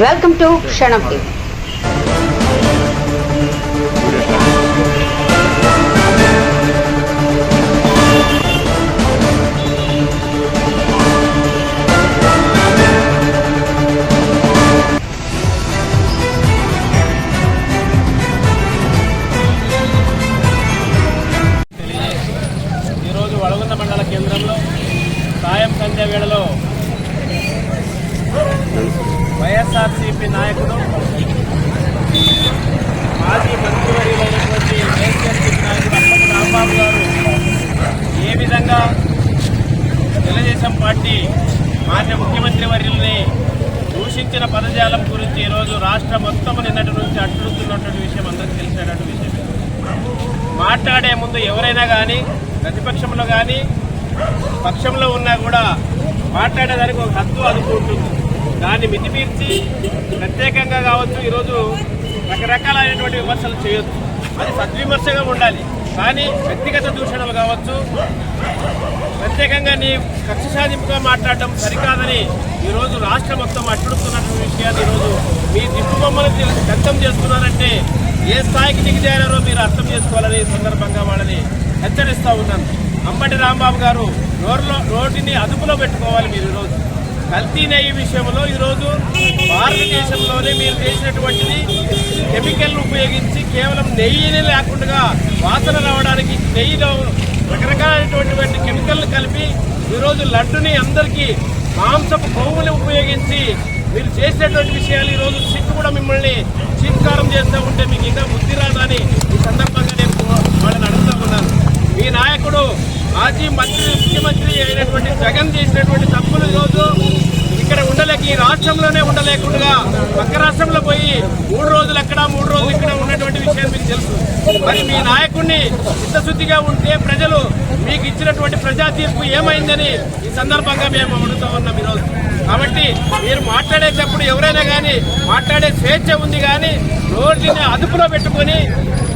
Welcome to క్షణం TV ఈరోజు వడగుంద మండల కేంద్రంలో సాయం సంధ్య వేళలో వైఎస్ఆర్సీపీ నాయకుడు మాజీ మంత్రివర్యులైనటువంటి కేసీఆర్ నాయకుడు రాంబాబు గారు ఏ విధంగా తెలుగుదేశం పార్టీ మాజీ ముఖ్యమంత్రి వర్యుల్ని దూషించిన పదజాలం గురించి ఈరోజు రాష్ట్ర మొత్తం నిన్నటి నుంచి అట్టుడుతున్నటువంటి విషయం అందరికీ తెలిసినటువంటి విషయం. మాట్లాడే ముందు ఎవరైనా కానీ ప్రతిపక్షంలో కానీ పక్షంలో ఉన్నా కూడా మాట్లాడేదానికి ఒక హద్దు అదుపు ఉంటుంది. దాన్ని మితిమీర్చి ప్రత్యేకంగా కావచ్చు ఈరోజు రకరకాలైనటువంటి విమర్శలు చేయొచ్చు అది సద్విమర్శగా ఉండాలి. కానీ వ్యక్తిగత దూషణలు కావచ్చు ప్రత్యేకంగా నీ కక్ష సాధింపుగా మాట్లాడడం సరికాదని ఈరోజు రాష్ట్రం మొత్తం అట్టుడుతున్నటువంటి విషయాన్ని ఈరోజు మీ దిప్పు బొమ్మలు వ్యక్తం చేస్తున్నారంటే ఏ స్థాయికి దిగిజారో మీరు అర్థం చేసుకోవాలని సందర్భంగా వాళ్ళని హెచ్చరిస్తూ ఉన్నాను. అంబటి రాంబాబు గారు రోడ్లో రోడ్డుని అదుపులో పెట్టుకోవాలి మీరు ఈరోజు. కల్తీ నెయ్యి విషయంలో. ఈరోజు భారతదేశంలోనే మీరు చేసినటువంటిది కెమికల్ ఉపయోగించి కేవలం నెయ్యిని లేకుండా వాసన రావడానికి నెయ్యిలో రకరకాలైనటువంటి కెమికల్ని కలిపి ఈరోజు లడ్డుని అందరికీ మాంసపు కొవ్వుని ఉపయోగించి మీరు చేసినటువంటి విషయాలు ఈరోజు సిక్కు కూడా మిమ్మల్ని చీత్కారం చేస్తూ ఉంటే మీకు ఇంకా బుద్ధి రాదని ఈ సందర్భంగా నేను వాళ్ళని అడుగుతా ఉన్నాను. మీ నాయకుడు మాజీ మంత్రి ముఖ్యమంత్రి అయినటువంటి జగన్ చేసినటువంటి తప్పు ఈ రాష్ట్రంలోనే ఉండలేకుండా పక్క రాష్ట్రంలో పోయి మూడు రోజులు అక్కడ మూడు రోజులు ఇక్కడ ఉన్నటువంటి విషయం మీకు తెలుసు. మరి మీ నాయకుడిని చిత్తశుద్ధిగా ఉంటే ప్రజలు మీకు ఇచ్చినటువంటి ప్రజా తీర్పు ఏమైందని ఈ సందర్భంగా మేము అడుగుతా ఉన్నాం ఈరోజు. కాబట్టి మీరు మాట్లాడేటప్పుడు ఎవరైనా కానీ మాట్లాడే స్వేచ్ఛ ఉంది కానీ రోడ్లని అదుపులో పెట్టుకొని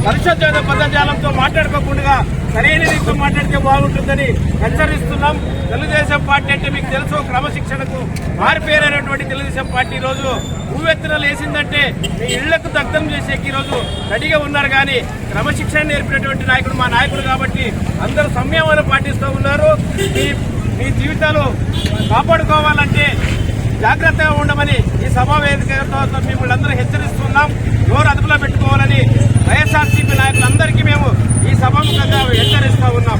పరిశుద్ధమైన పదజాలంతో మాట్లాడుకోకుండా సరైన రీతిలో మాట్లాడితే బాగుంటుందని హెచ్చరిస్తున్నాం. తెలుగుదేశం పార్టీ అంటే మీకు తెలుసు క్రమశిక్షణకు మారిపోయినటువంటి తెలుగుదేశం పార్టీ ఈ ఎత్తున లేసిందంటే మీ ఇళ్ళకు దగ్ధం చేసేకి ఈరోజు రోజు రెడీగా ఉన్నారు కానీ క్రమశిక్షణ నేర్పినటువంటి నాయకుడు మా నాయకుడు కాబట్టి అందరూ సంయమనం పాటిస్తూ ఉన్నారు. మీ మీ జీవితాలు కాపాడుకోవాలంటే జాగ్రత్తగా ఉండమని ఈ సమావేశంతో మిమ్మల్ని అందరూ హెచ్చరిస్తున్నాం. నోరు అదుపులో పెట్టుకోవాలని వైఎస్ఆర్సీపీ నాయకులందరికీ మేము ఈ సభాముఖంగా హెచ్చరిస్తూ ఉన్నాం.